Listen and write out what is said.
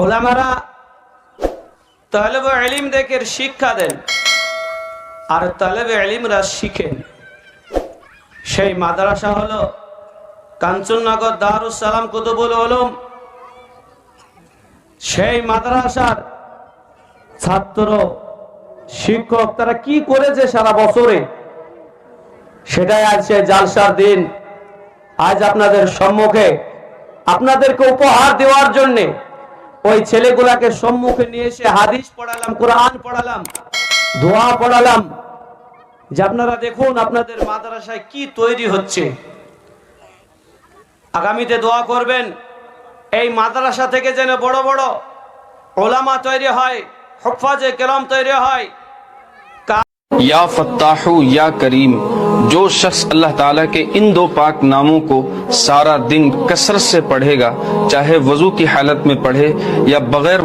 ওলামারা, তালেব এলিমদেরকে শিক্ষা দেন, আর তালেব এলিমরা শিখেন। সেই মাদ্রাসা হলো কাঞ্চননগর দারুস সালাম কুতুবুল আলম সেই মাদ্রাসার ছাত্র, শিক্ষক, তারা কি করেছে সারা বছরে? সেটাই আজ সে জালসার দিন। আজ আপনাদের সম্মুখে, আপনাদেরকে উপহার দেওয়ার জন্যে ওই ছেলেগুলাকে সম্মুখে নিয়ে এসে হাদিস পড়ালাম, কোরআন পড়ালাম ধোয়া পড়ালাম। যে আপনারা দেখুন আপনাদের মাদ্রাসায় কি তৈরি হচ্ছে। আগামীতে দোয়া করবেন, এই মাদ্রাসা থেকে যেন বড় বড় ওলামা তৈরি হয়, হফাজে কেলাম তৈরি হয়। ইয়া ফত্তাহু, ইয়া করিম। جو شخص اللہ تعالیٰ کے ان دو پاک ناموں کو سارا دن کثرت سے پڑھے گا، چاہے وضو کی حالت میں پڑھے یا بغیر